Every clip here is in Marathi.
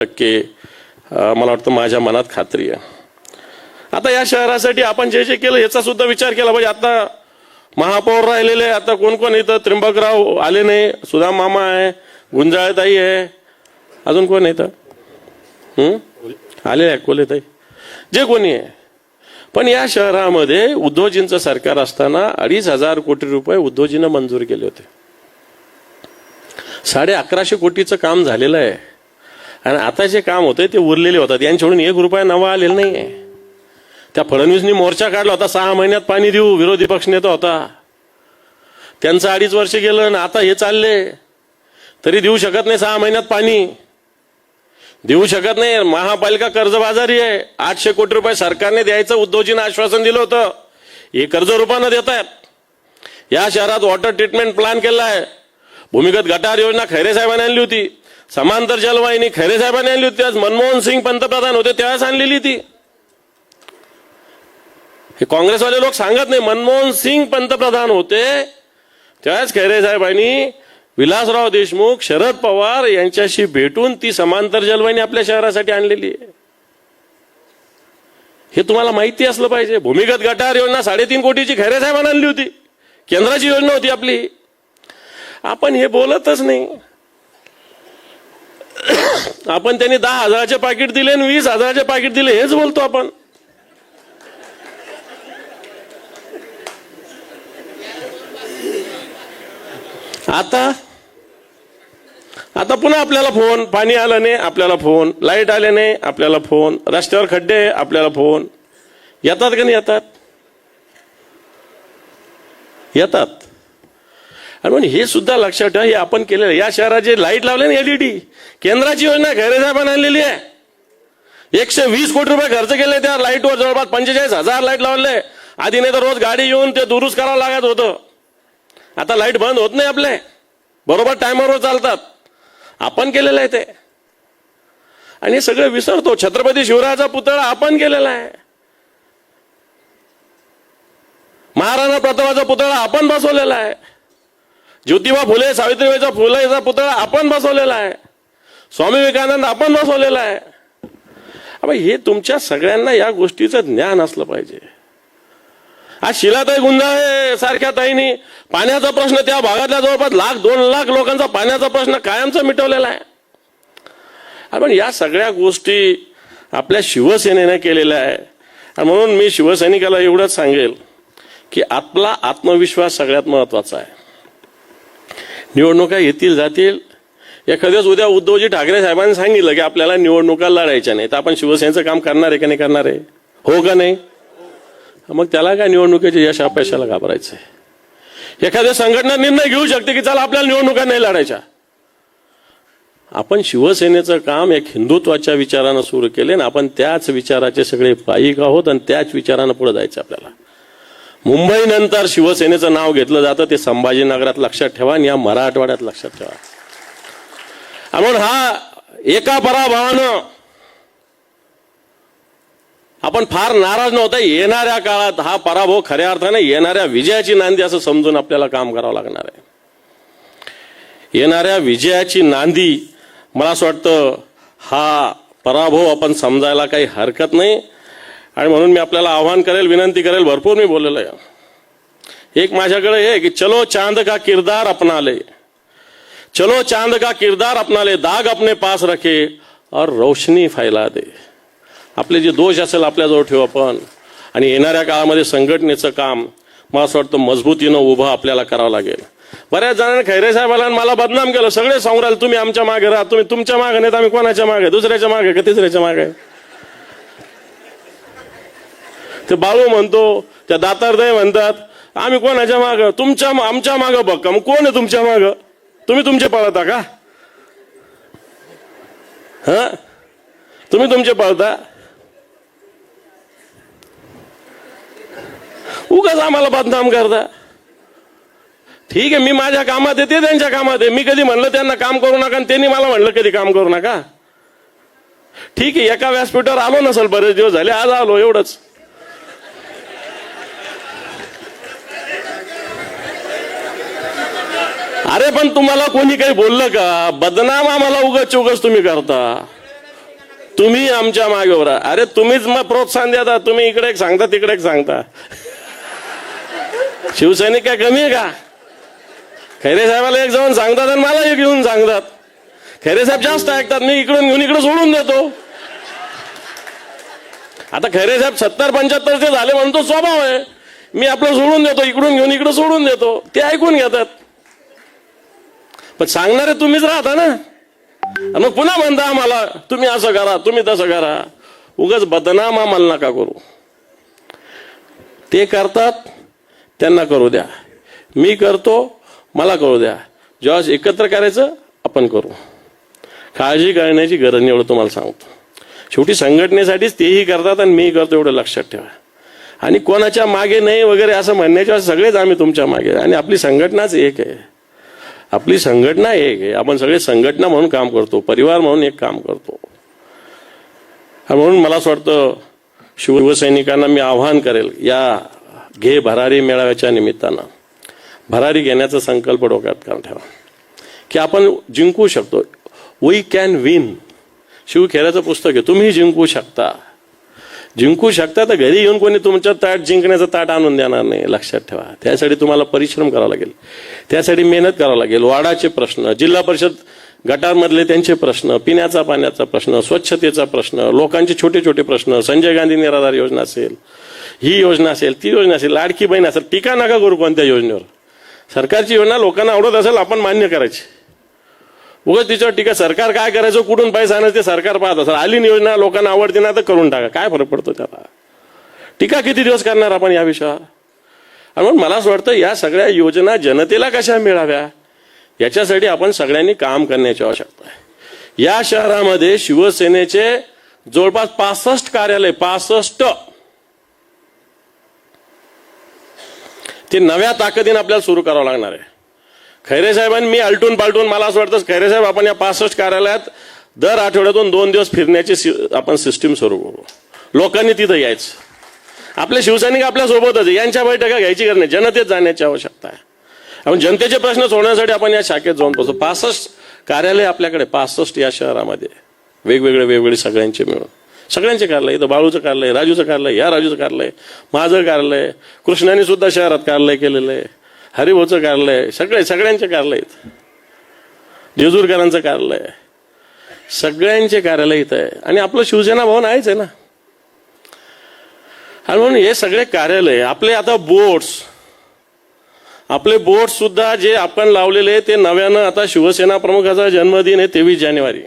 टक्के मला वाटतं माझ्या मनात खात्री आहे. आता या शहरासाठी आपण जे जे केलं याचा सुद्धा विचार केला पाहिजे. आता महापौर राहिलेले आता कोण कोण इथं? त्र्यंबकराव आले नाही सुधा मामा आहे गुंजाळताई आहे. अजून कोण आहे इथं? आले आहे कोलेताई. जे कोणी आहे. पण या शहरामध्ये उद्धवजींचं सरकार असताना अडीच हजार कोटी रुपये उद्धवजीनं मंजूर केले होते. साडे अकराशे कोटीचं काम झालेलं आहे. आणि आता जे काम होतंय ते उरलेले होतात. यांच्याकडून एक रुपया नवा आलेला नाही आहे त्या फडणवीसनी मोर्चा काढला होता. सहा महिन्यात पाणी देऊ. विरोधी पक्ष नेता होता. त्यांचं अडीच वर्ष गेलं आणि आता हे चालले तरी देऊ शकत नाही सहा महिन्यात पाणी. देऊ शकत नाही. महापालिका कर्जबाजारी आहे. आठशे कोटी रुपये सरकारने द्यायचं. उद्धवजीनं आश्वासन दिलं होतं. हे कर्ज रुपानं देत आहेत या शहरात वॉटर ट्रीटमेंट प्लॅन केला आहे भूमिगत गटार योजना खैरे साहेबांनी आणली होती. समांतर जलवाहिनी खैरे साहेबांनी आणली होती आज मनमोहन सिंग पंतप्रधान होते त्यावेळेस आणलेली ती. हे काँग्रेसवाले लोक सांगत नाही मनमोहन सिंग पंतप्रधान होते त्यावेळेस खैरे साहेबांनी विलासराव देशमुख शरद पवार यांच्याशी भेटून ती समांतर जलवाहिनी आपल्या शहरासाठी आणलेली आहे. हे तुम्हाला माहिती असलं पाहिजे. भूमिगत गटार योजना साडेतीन कोटीची खैरे साहेबांनी आणली होती. केंद्राची योजना होती आपली. आपण हे बोलतच नाही. आपण त्यांनी दहा हजाराचे पाकिट दिले आणि वीस हजाराचे पाकिट दिले हेच बोलतो आपण. आता आता पुन्हा आपल्याला फोन पाणी आलं नाही आपल्याला फोन लाइट आले नाही आपल्याला फोन रस्त्यावर खड्डे आहे, आपल्याला फोन येतात का नाही येतात? येतात. आणि म्हणून हे सुद्धा लक्षात ठेवा हे आपण केलेलं आहे. या शहराचे लाइट लावले ना एलईडी केंद्राची योजना खैरे आणलेली आहे. एकशे वीस कोटी रुपये खर्च केले त्या लाईटवर जवळपास पंचेचाळीस हजार लाइट लावले. आधी नाही तर रोज गाडी येऊन ते दुरुस्त करावं लागत होतं. आता लाइट बंद होत नाही आपले. बरोबर टायमरवर चालतात. आपण केलेलं आहे ते. आणि हे सगळं विसरतो. छत्रपती शिवरायाचा पुतळा आपण केलेला आहे. महाराणा प्रतापाचा पुतळा आपण बसवलेला आहे. ज्योतिबा फुले सावित्रीबाईचा फुलेचा पुतळा आपण बसवलेला आहे. स्वामी विवेकानंद आपण बसवलेला आहे. हे तुमच्या सगळ्यांना या गोष्टीचं ज्ञान असलं पाहिजे. आज शिलाताई गुंजाळे सारख्या ताईनी. पाण्याचा प्रश्न त्या भागातल्या जवळपास लाख दोन लाख लोकांचा पाण्याचा प्रश्न कायमचा मिटवलेला आहे. आपण पण या सगळ्या गोष्टी आपल्या शिवसेनेने केलेल्या आहे. आणि म्हणून मी शिवसैनिकाला एवढंच सांगेल की आपला आत्मविश्वास सगळ्यात महत्त्वाचा आहे. निवडणुका येतील जातील. एखाद्याच उद्या उद्धवजी ठाकरे साहेबांनी सांगितलं की आपल्याला निवडणुका लढायच्या नाही तर आपण शिवसेनेचं काम करणार आहे का नाही करणार आहे? हो का नाही? मग त्याला काय निवडणुकीच्या यश अपयशाला घाबरायचं आहे? एखाद्या संघटना निर्णय घेऊ शकते की चला आपल्याला निवडणुका नाही लढायच्या? आपण शिवसेनेचं काम एक हिंदुत्वाच्या विचारानं सुरू केले ना आपण त्याच विचाराचे सगळे पायिक आहोत आणि त्याच विचारानं पुढे जायचं आपल्याला. मुंबई नंतर शिवसेनेचं नाव घेतलं जातं ते संभाजीनगरात लक्षात ठेवा आणि या मराठवाड्यात लक्षात ठेवा. म्हणून हा एका पराभवानं आपण फार नाराज नव्हता. येणाऱ्या काळात हा पराभव खऱ्या अर्थाने येणाऱ्या विजयाची नांदी असं समजून आपल्याला काम करावं लागणार आहे. येणाऱ्या विजयाची नांदी मला असं वाटतं हा पराभव आपण समजायला काही हरकत नाही. आणि म्हणून मी आपल्याला आव्हान करेल विनंती करेल भरपूर मी बोललेलो आहे. एक माझ्याकडे हे की चलो चांद का किरदार अपनाले. चलो चांद का किरदार अपनाले दाग अपने पास रखे और रोशनी फैला दे. आपले जे दोष असेल आपल्याजवळ ठेवू आपण. आणि येणाऱ्या काळामध्ये संघटनेचं काम मला असं वाटतं मजबूतीनं उभं आपल्याला करावं लागेल. बऱ्याच जणांनी खैरे साहेबाला मला बदनाम केलं. सगळे सांगू राहिले तुम्ही आमच्या मागे राहा तुम्ही तुमच्या मागे नाही तर आम्ही कोणाच्या मागे? दुसऱ्याच्या मागे का तिसऱ्याच्या मागे? ते बाळू म्हणतो त्या दातारदय म्हणतात आम्ही कोणाच्या माग? तुमच्या आमच्या मागं बघ मग कोण आहे तुमच्या माग? तुम्ही तुमचे पळता का? हा? तुम्ही तुमचे पळता? उगाच आम्हाला बदनाम करता. ठीक आहे मी माझ्या कामात आहे ते त्यांच्या कामात आहे. मी कधी म्हणलं त्यांना काम करू नका आणि त्यांनी मला म्हणलं कधी काम करू नका? ठीक आहे एका व्यासपीठावर आलो नसल बरेच दिवस झाले आज आलो एवढंच. अरे पण तुम्हाला कोणी काही बोललं का? बदनाम आम्हाला उगाच उगाच तुम्ही करता. तुम्ही आमच्या मागे अरे तुम्हीच मग प्रोत्साहन देता. तुम्ही इकडे एक सांगता तिकडे एक सांगता. शिवसैनिक काय कमी आहे का? खैरे साहेबाला एक जाऊन सांगतात आणि मला एक येऊन सांगतात. खैरे साहेब जास्त ऐकतात. मी इकडून घेऊन इकडे सोडून देतो. आता खैरे साहेब सत्तर पंच्याहत्तरचे झाले म्हणून तो स्वभाव आहे. मी आपलं सोडून देतो इकडून घेऊन इकडे सोडून देतो. ते ऐकून घेतात. पण सांगणारे तुम्हीच राहता ना. मग पुन्हा म्हणता आम्हाला तुम्ही असं करा तुम्ही तसं करा. उगाच बदनाम आम्हाला नका करू. ते करतात त्यांना करू द्या. मी करतो मला करू द्या. जेव्हा एकत्र करायचं आपण करू. काळजी करण्याची गरज नाही एवढं तुम्हाला सांगतो. शेवटी संघटनेसाठीच तेही करतात आणि मीही करतो एवढं लक्षात ठेवा. आणि कोणाच्या मागे नाही वगैरे असं म्हणण्याच्या सगळेच आम्ही तुमच्या मागे. आणि आपली संघटनाच एक आहे. आपली संघटना एक आहे. आपण सगळे संघटना म्हणून काम करतो. परिवार म्हणून एक काम करतो. म्हणून मला असं वाटतं शिवसैनिकांना मी आव्हान करेल या घे भरारी मेळाव्याच्या निमित्तानं. भरारी घेण्याचा संकल्प डोक्यात काढून ठेवा. की आपण जिंकू शकतो. वी कॅन विन शिवखेऱ्याचं पुस्तक आहे. तुम्ही जिंकू शकता. जिंकू शकता तर घरी येऊन कोणी तुमच्या ताट जिंकण्याचं ताट आणून देणार नाही लक्षात ठेवा. त्यासाठी तुम्हाला परिश्रम करावा लागेल. त्यासाठी मेहनत करावं लागेल. वाडाचे प्रश्न जिल्हा परिषद गटारमधले त्यांचे प्रश्न पिण्याचा पाण्याचा प्रश्न स्वच्छतेचा प्रश्न लोकांचे छोटे छोटे प्रश्न संजय गांधी निराधार योजना असेल ही योजना असेल ती योजना असेल लाडकी बहीण असेल टीका नका करू कोणत्या योजनेवर. सरकारची योजना लोकांना आवडत असेल आपण मान्य करायची. उगाच तिच्यावर टीका सरकार काय करायचं कुठून पैसा आणायचं ते सरकार पाहत. असं आली योजना लोकांना आवडते ना तर करून टाका. काय फरक पडतो त्याला? टीका किती दिवस करणार आपण या विषयावर? आणि म्हणून मला असं वाटतं या सगळ्या योजना जनतेला कशा मिळाव्या? याच्यासाठी आपण सगळ्यांनी काम करण्याची आवश्यकता आहे. या शहरामध्ये शिवसेनेचे जवळपास पासष्ट कार्यालय पासष्ट. ते नव्या ताकदीने आपल्याला सुरू करावं लागणार आहे. खैरे साहेबांनी मी आलटून पालटून मला असं वाटतं खैरे साहेब आपण या पासष्ट कार्यालयात दर आठवड्यातून दोन दिवस फिरण्याची सि- आपण सिस्टीम सुरू करू. लोकांनी तिथं यायचं. आपले शिवसैनिक आपल्या सोबतच यांच्या बैठका घ्यायची गरज नाही. जनतेत जाण्याची आवश्यकता आहे. आपण जनतेचे प्रश्न सोडण्यासाठी आपण या शाखेत जाऊन बसतो पासष्ट कार्यालय आपल्याकडे पासष्ट या शहरामध्ये वेगवेगळे वेगवेगळे सगळ्यांचे मिळून. सगळ्यांचे कार्यालय इथं बाळूचं कार्यालय राजूचं कार्यालय या राजूचं कार्यालय माझं कार्यालय कृष्णाने सुद्धा शहरात कार्यालय केलेलं आहे. हरिभाऊचं कार्यालय सगळे सगळ्यांचे कार्यालय जेजूरकरांचं कार्यालय सगळ्यांचे कार्यालय इथं आहे. आणि आपलं शिवसेना भवन आहेच आहे ना. आणि म्हणून हे सगळे कार्यालय आपले आता बोर्ड्स आपले बोर्ड सुद्धा जे आपण लावलेले ते नव्यानं आता शिवसेना प्रमुखाचा जन्मदिन आहे तेवीस जानेवारी.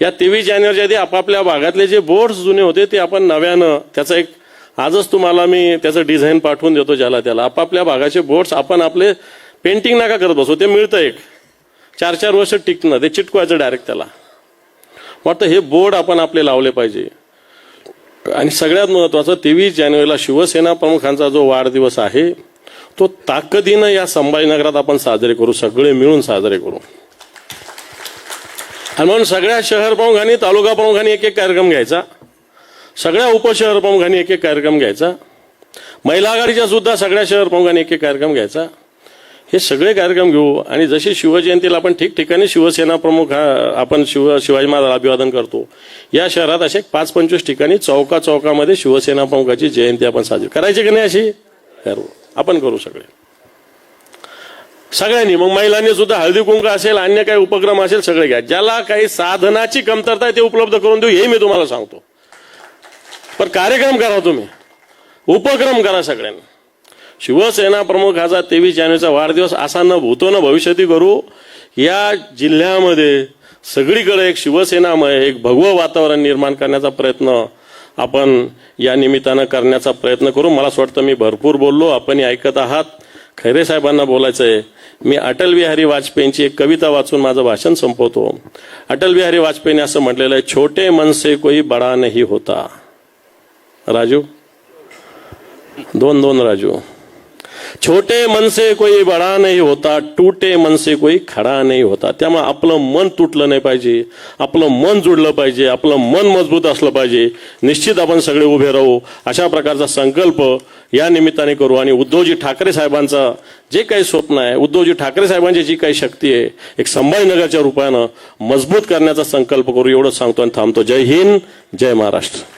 या तेवीस जानेवारीच्या आधी आपापल्या भागातले जे बोर्ड्स जुने होते ते आपण नव्यानं त्याचा एक आजच तुम्हाला मी त्याचं डिझाईन पाठवून देतो ज्याला त्याला. आपापल्या भागाचे बोर्ड्स आपण आपले पेंटिंग नका करत बसू ते मिळतं एक. चार चार वर्ष टिकणं ते चिटकवायचं डायरेक्ट त्याला. वाटतं हे बोर्ड आपण आपले लावले पाहिजे. आणि सगळ्यात महत्वाचं तेवीस जानेवारीला शिवसेना प्रमुखांचा जो वाढदिवस आहे तो ताकदीनं या संभाजीनगरात आपण साजरे करू सगळे मिळून साजरे करू. आणि म्हणून सगळ्या शहर प्रमुखांनी तालुका प्रमुखांनी एक एक कार्यक्रम घ्यायचा. सगळ्या उपशहर प्रमुखांनी एक एक कार्यक्रम घ्यायचा. महिला आघाडीच्या सुद्धा सगळ्या शहर प्रमुखांनी एक एक कार्यक्रम घ्यायचा. हे सगळे कार्यक्रम घेऊ आणि जशी शिवजयंतीला आपण ठिकठिकाणी शिवसेना प्रमुख हा- आपण शिव शिवाजी महाराज अभिवादन करतो या शहरात असे पाच पंचवीस ठिकाणी चौका चौकामध्ये शिवसेना प्रमुखाची जयंती आपण साजरी करायची की नाही अशी? करू. आपण करू सगळे. सगळ्यांनी मग महिलांनी सुद्धा हळदी कुंक असेल अन्य काही उपक्रम असेल सगळे घ्या. ज्याला काही साधनाची कमतरता आहे ते उपलब्ध करून देऊ हे मी तुम्हाला सांगतो. पण कार्यक्रम करा तुम्ही. उपक्रम करा सगळ्यांनी. शिवसेना प्रमुख प्रमुखाचा तेवीस जानेवारीचा वाढदिवस असा न भूतो न भविष्यती करू या जिल्ह्यामध्ये सगळीकडे एक शिवसेनामय एक भगवं वातावरण निर्माण करण्याचा प्रयत्न आपण या निमित्तानं करण्याचा प्रयत्न करू. मला असं वाटतं मी भरपूर बोललो आपण ऐकत आहात. खैरे साहेबांना बोलायचं आहे मी अटल बिहारी वाजपेयींची एक कविता वाचून माझं भाषण संपवतो. अटल बिहारी वाजपेयीने असं म्हटलेलं आहे छोटे मन से कोई बडा नाही होता. राजू? दोन दोन राजू. छोटे मन से कोई बडा नाही होता टूटे मन से कोई खडा नाही होता. त्यामुळे आपलं मन तुटलं नाही पाहिजे आपलं मन जुडलं पाहिजे आपलं मन मजबूत असलं पाहिजे. निश्चित आपण सगळे उभे राहू. अशा प्रकारचा संकल्प या निमित्ताने करू. आणि उद्धवजी ठाकरे साहेबांचा जे काही स्वप्न आहे उद्धवजी ठाकरे साहेबांची जी काही शक्ती आहे एक संभाजीनगरच्या रूपानं मजबूत करण्याचा संकल्प करू. एवढं सांगतो आणि थांबतो. जय हिंद जय महाराष्ट्र.